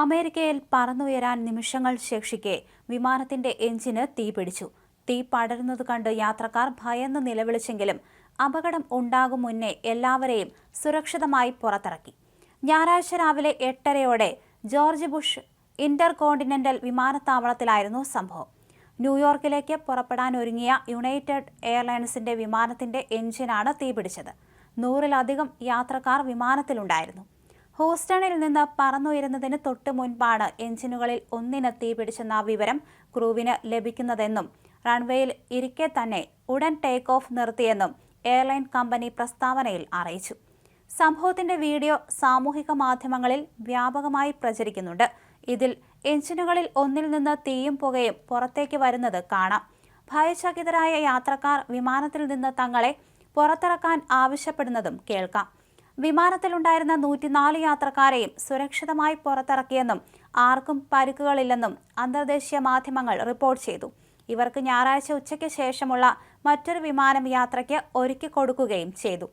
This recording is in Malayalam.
അമേരിക്കയിൽ പറന്നുയരാൻ നിമിഷങ്ങൾ ശേഷിക്കെ വിമാനത്തിന്റെ എഞ്ചിന് തീപിടിച്ചു തീ പടരുന്നത് കണ്ട് യാത്രക്കാർ ഭയന്ന് നിലവിളിച്ചെങ്കിലും അപകടം ഉണ്ടാകും മുന്നേ എല്ലാവരെയും സുരക്ഷിതമായി പുറത്തിറക്കി. ഞായറാഴ്ച രാവിലെ എട്ടരയോടെ ജോർജ് ബുഷ് ഇന്റർ കോണ്ടിനെന്റൽ വിമാനത്താവളത്തിലായിരുന്നു സംഭവം. ന്യൂയോർക്കിലേക്ക് പുറപ്പെടാനൊരുങ്ങിയ യുണൈറ്റഡ് എയർലൈൻസിന്റെ വിമാനത്തിന്റെ എഞ്ചിനാണ് തീപിടിച്ചത്. നൂറിലധികം യാത്രക്കാർ വിമാനത്തിലുണ്ടായിരുന്നു. ഹൂസ്റ്റണിൽ നിന്ന് പറന്നുയരുന്നതിന് തൊട്ട് മുൻപാണ് എഞ്ചിനുകളിൽ ഒന്നിന് തീപിടിച്ചെന്ന വിവരം ക്രൂവിന് ലഭിക്കുന്നതെന്നും റൺവേയിൽ ഇരിക്കെ തന്നെ ഉടൻ ടേക്ക് ഓഫ് നിർത്തിയെന്നും എയർലൈൻ കമ്പനി പ്രസ്താവനയിൽ അറിയിച്ചു. സംഭവത്തിന്റെ വീഡിയോ സാമൂഹിക മാധ്യമങ്ങളിൽ വ്യാപകമായി പ്രചരിക്കുന്നുണ്ട്. ഇതിൽ എഞ്ചിനുകളിൽ ഒന്നിൽ നിന്ന് തീയും പുകയും പുറത്തേക്ക് വരുന്നത് കാണാം. ഭയചകിതരായ യാത്രക്കാർ വിമാനത്തിൽ നിന്ന് തങ്ങളെ പുറത്തിറക്കാൻ ആവശ്യപ്പെടുന്നതും കേൾക്കാം. വിമാനത്തിലുണ്ടായിരുന്ന നൂറ്റിനാല് യാത്രക്കാരെയും സുരക്ഷിതമായി പുറത്തിറക്കിയെന്നും ആർക്കും പരിക്കുകളില്ലെന്നും അന്തർദേശീയ മാധ്യമങ്ങൾ റിപ്പോർട്ട് ചെയ്തു. ഇവർക്ക് ഞായറാഴ്ച ഉച്ചയ്ക്ക് ശേഷമുള്ള മറ്റൊരു വിമാനം യാത്രയ്ക്ക് ഒരുക്കി കൊടുക്കുകയും ചെയ്തു.